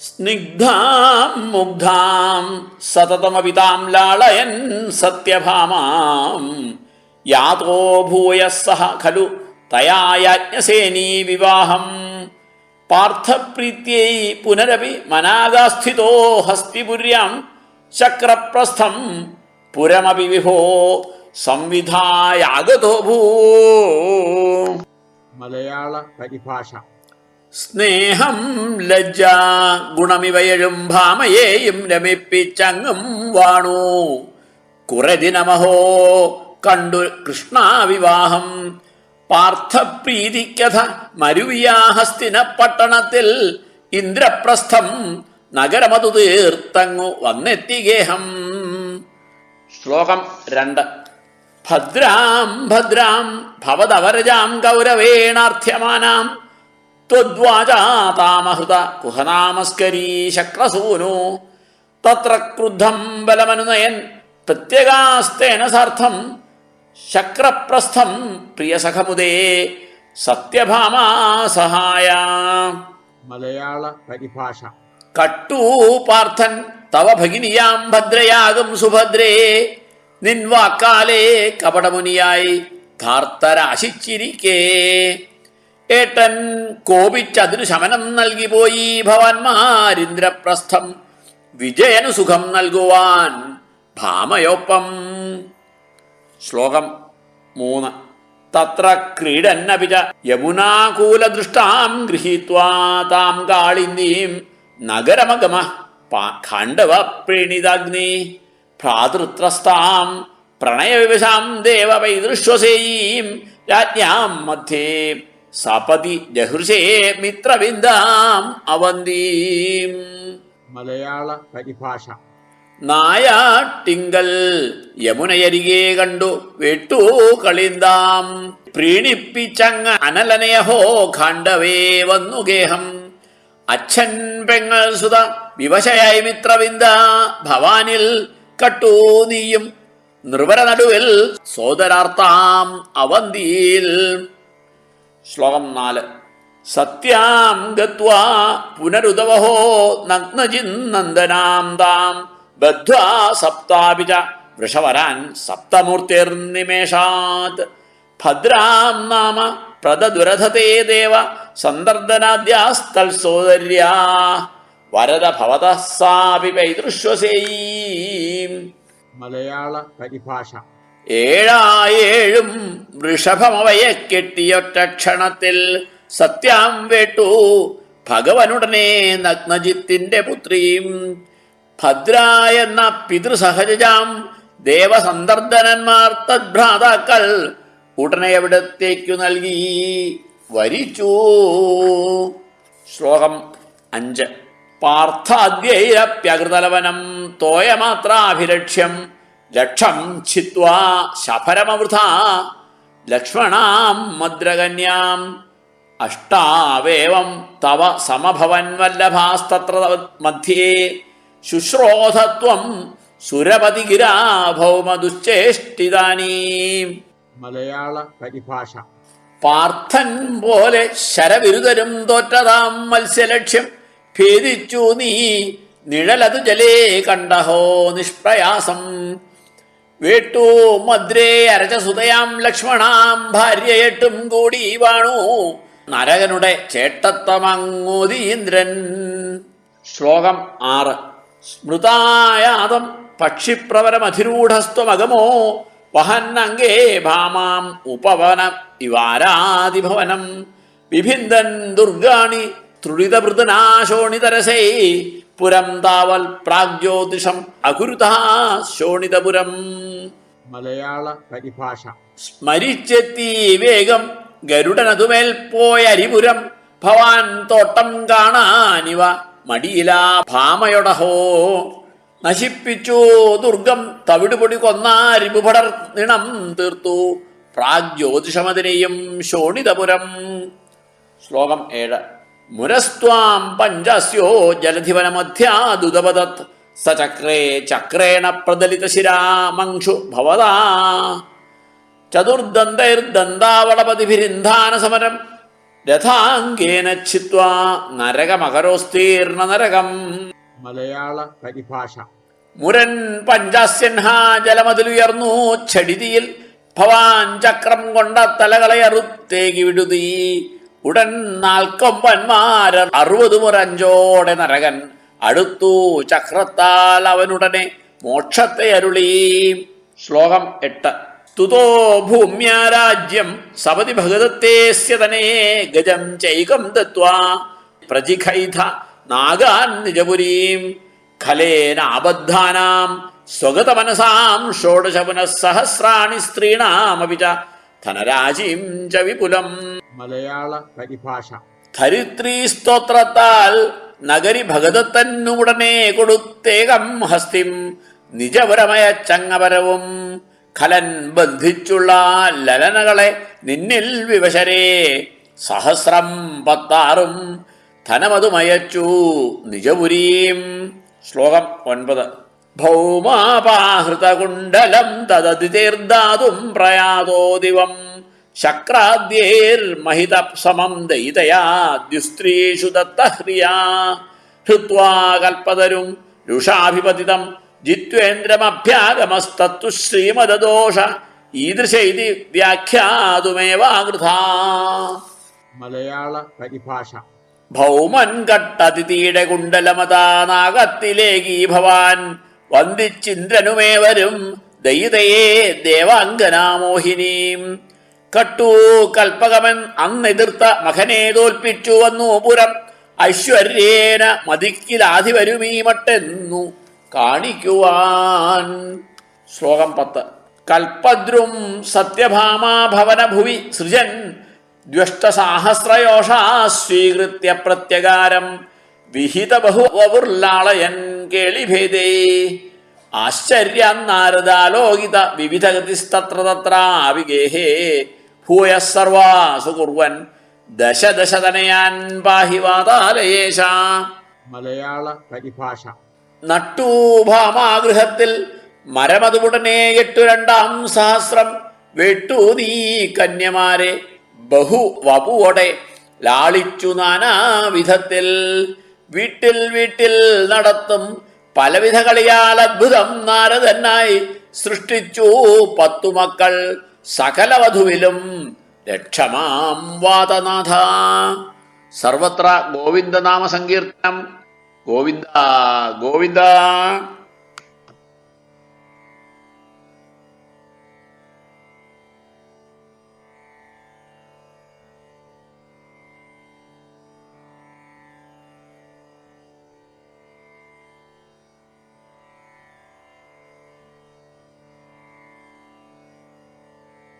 സ്നിഗ്ധാം മുഗ്ധാം സതതമവിതാം ലാളയൻ സത്യഭാമാം. യാതോ ഭൂയ സഹ ഖലു തയായാജ്ഞസേനീ വിവാഹം. പാർത്ഥപ്രീത്യൈ പുനരപി മനാഗാസ്ഥിതോ ഹസ്തിപുര്യാം ശക്രപ്രസ്ഥം പുരമപി വിഭോ സംവിധായാഗതോ ഭൂ. മലയാള പരിഭാഷ. സ്നേഹം ലജ്ജ ഗുണമിവയഴും ഭാമയേയും രമിപ്പിച്ചങ്ങും വാണു. കുറെ നമഹോ കണ്ടു കൃഷ്ണാവിവാഹം. പാർത്ഥപ്രീതിക്കഥ മരുവിയാഹസ്തിന പട്ടണത്തിൽ ഇന്ദ്രപ്രസ്ഥം നഗരമതു തീർത്തങ്ങു വന്നെത്തി ഗേഹം ശ്ലോകം രണ്ട്. ഭദ്രാം ഭദ്രാം ഭവതവരജാം ത്വദ്വാചാതാമഹൃത കുഹനാമസ്കരീ ശക്രസൂനു. തത്ര ക്രുദ്ധം ബലമനുനയൻ പ്രത്യേകാസ്തേന സാർത്ഥം. ശക്രപ്രസ്ഥം പ്രിയസഖമുദേ സത്യഭാമാ സഹായ. മലയാള പരിഭാഷ. കട്ടൂപാർത്ഥൻ തവ ഭഗിനിയാം ഭദ്രയാകും സുഭദ്രേ. നിൻവാക്കാലേ കപടമുനിയായി ധാർത്തരാശിച്ചിരിക്കേ. ഏട്ടൻ കോപിച്ചതിനു ശമനം നൽകി പോയി ഭവാൻമാരിന്ദ്രപ്രസ്ഥം. വിജയനു സുഖം നൽകുവാൻ ഭാമയോപ്പം. ശ്ലോകം മൂന്ന്. തത്ര ക്രീഡന്നപി ച യമുനാകൂലദൃഷ്ടാം ഗൃഹീത്വാ താം കാളിന്ദീം നഗരമഗമ ഖാണ്ഡവ പ്രീണിതാഗ്നി ഭ്രാതൃത്രസ്താം പ്രണയവിവശാം ദേവ പൈതൃശ്വസേയീം രാജ്ഞാം മധ്യേ സപതി ജഹൃഷേ മിത്രവിന്ദാം അവന്തീം. മലയാള പരിഭാഷ. നായാട്ടിങ്കൽ യമുനയരികെ കണ്ടു വെട്ടു കളിന്താം പ്രീണിപ്പിച്ചങ്ങ് അനലനയഹോ ഖണ്ഡവേ വന്നു ഗേഹം. അച്ഛൻ പെങ്ങൾ സുത വിവശയായി മിത്രവിന്ദ ഭവാനിൽ കട്ടു നീയും. നിർവര നടുവിൽ സോദരാർത്താം അവന്തിയിൽ ശ്ലോകം നാല്. സത്യാം ഗത്വാ പുനരുദവഹോ നഗ്നജിന്നന്ദനാം താം ബദ്ധ്വാ സപ്താപിച വൃഷവരാൻ സപ്തമൂർത്തിർനിമേഷാത്. ഭദ്രാം നാമ പ്രദദുരധതേ ദേവ സന്ദർദനാദ്യാസ്തൽസോദര്യാ വരദ ഭവത സാപി പൈതൃശ്വസേയീം മലയാള പരിഭാഷ ഏഴായേഴും വൃഷഭമവയെ കെട്ടിയൊറ്റ ക്ഷണത്തിൽ സത്യാം വേട്ടു. ഭഗവനുടനെ നഗ്നജിത്തിന്റെ പുത്രിയും ഭദ്ര എന്ന പിതൃസഹജാം ദേവസന്ദർദനന്മാർ തദ്ഭ്രാതാക്കൾ ഉടനെ എവിടത്തേക്കു നൽകി വരിച്ചു. ശ്ലോകം അഞ്ച്. പാർത്ഥാദ്യൈരപ്യകൃതലവനം തോയമാത്രാഭിലക്ഷ്യം ലക്ഷം ഛിത്വാ ശഫരമവൃഥ ലക്ഷ്മണാം മദ്രകന്യാം അഷ്ടാവേവം തവ സമഭവൻ വല്ലഭാസ്തത്ര മധ്യേ ശുശ്രോധത്വം സുരപതി ഗിരാ ഭൗമ മലയാള പരിഭാഷ. പാർത്ഥൻ പോലെ ശരവിരുതരും തോറ്റതാം മത്സ്യലക്ഷ്യം ഭേദിച്ചു നീ. നിഴലതു ജലേ കണ്ടഹോ നിഷ്പ്രയാസം. വേട്ടു മദ്രേ അരചസുതയാം ലക്ഷ്മണാം ഭാര്യയെട്ടും കൂടി വാണു. നരകനുടെ ചേട്ടത്തമങ്ങുതീന്ദ്രൻ ശ്ലോകം ആറ്. സ്മൃതായാതം പക്ഷിപ്രവരമധിരൂഢസ്ത്വമകമോ? വഹന്നങ്കേ ഭാമാം ഉപവന ഇവാരാതിഭവനം വിഭിന്ദൻ ദുർഗാണി തൃളിതമൃതനാശോണിതരസേ പുരം താവൽ പ്രാഗ്ജ്യോതിഷം അകുരുതാ ശോണിതപുരം. മലയാള പരിഭാഷ. സ്മരിച്ചെത്തി വേഗം ഗരുഡനതുമേൽ പോയരിപുരം. ഭവാൻ തോട്ടം കാണാനിവ മടിയിലാ ഭാമയൊടഹോ. നശിപ്പിച്ചു ദുർഗം തവിടുപൊടി കൊന്നാരിപുഭടർ നിണം തീർത്തു. പ്രാഗ്ജ്യോതിഷമതിനെയും ശോണിതപുരം. ശ്ലോകം ഏഴ്. മുരസ്ത്വാം പഞ്ചസ്യോ ജലധിവനമധ്യാദുതപതത് സചക്രേ ചക്രേണ പ്രദലിത ശിരാമംഷു ഭവതാ. ചതുർദന്തൈർദന്താവളപതിഭിരിന്ധാന സമരം രഥാംഗേന ഛിത്വാ നരകമകരോസ്തീർണ നരകം മലയാള പരിഭാഷ. മുരൻ പഞ്ചാസ്യൻഹാ ജലമതിലുയർന്നു ഛടിതിയിൽ. ഭവാൻ ചക്രം കൊണ്ട തലകളെ അറുത്തേകി വിടുതീ. ഉടൻ നാൽക്കൊമ്പന്മാർ അറുപത് മുറഞ്ചോടെ നരകൻ അടുത്തു ചക്രത്താൽ അവനുടനെ മോക്ഷത്തെ അരുളി. ശ്ലോകം എട്ട്. തുതോ ഭൂമ്യാരാജ്യം സപതി ഭഗതത്തേസ്യതനേ ഗജം ചൈകം ദത്വാ പ്രജിഖൈധ നാഗാൻ നിജപുരീം. ഖലേനാബദ്ധാനാം സ്വഗതമനസാം ഷോഡശ പുനഃസഹസ്രാണി സ്ത്രീണാമപി ച ധനരാശിം ച വിപുലം. മലയാള പരിഭാഷ. ധരിത്രീ സ്തോത്രത്താൽ നഗരി ഭഗതത്തന്നുടനെ കൊടുത്തേകം ഹസ്തിം നിജപരമയ ചങ്ങപരവും. ഖലൻ ബന്ധിച്ചുള്ള ലലനകളെ നിന്നിൽ വിവശരേ. സഹസ്രം പത്താറും ധനമതുമയച്ചു നിജപുരീം. ശ്ലോകം ഒൻപത്. ഭൗമാപാഹൃതകുണ്ടലം തദതിതീർദാതും പ്രയാതോ ദിവം. ശക്രാദ്യേർമഹിത സമം ദയിതയാ ദ്യുസ്ത്രീഷു ദത്തഹ്രിയാ. ഹൃത്വാ കൽപ്പതരും രുഷാഭിപതിതം ജിത്വേന്ദ്രമഭ്യാഗമസ്തത്തു ശ്രീമദദോഷ. ഈദൃശൈതി വ്യാഖ്യാതുമേവാകൃത. മലയാള പരിഭാഷ. ഭൗമൻ കട്ടതിഥിയുടെ കുണ്ടലമതാനാഗത്തിലേകി ഭവാൻ. വന്ദിച്ചിന്ദ്രനുമേവരും ദയിതയേ ദേവാംഗനാമോഹിനീം. കട്ടു കൽപ്പകമൻ അന്നെതിർത്ത മകനെ തോൽപ്പിച്ചു വന്നു പുരം. ഐശ്വര്യേന മതിക്കിലാധിവരുമീ മട്ടെന്നു കാണിക്കുവാൻ. ശ്ലോകം പത്ത്. കൽപ്പദ്രും സത്യഭാമാഭവന ഭുവി സൃജൻ ദ്വഷ്ടസാഹസ്രയോഷാ സ്വീകൃത്യ പ്രത്യകാരം വിഹിത ബഹുവപുർലാളയൻ കേളിഭേദേ. ആശ്ചര്യാന്നാരദാലോകിത വിവിധഗതിസ്തത്ര തത്രാവിഗേഹേ ഭൂയ സർവാസു കുർവൻ ദശ ദശതനയാൻ പാഹി വാതാലയേശ മലയാള പരിഭാഷ. നട്ടൂഭാമാഗൃഹത്തിൽ മരമതുടനെ എട്ടു രണ്ടാം സഹസ്രം വെട്ടു നീ കന്യമാരെ ബഹു വപുവോടെ ലാളിച്ചു നാനാവിധത്തിൽ. വീട്ടിൽ വീട്ടിൽ നടത്തും പലവിധ കളിയാൽ അത്ഭുതം നാരദനായി സൃഷ്ടിച്ചു പത്തു മക്കൾ. സകല വധുവിലും രക്ഷമാം വാതനാഥ സർവത്ര ഗോവിന്ദനാമ സങ്കീർത്തനം ഗോവിന്ദ ഗോവിന്ദ.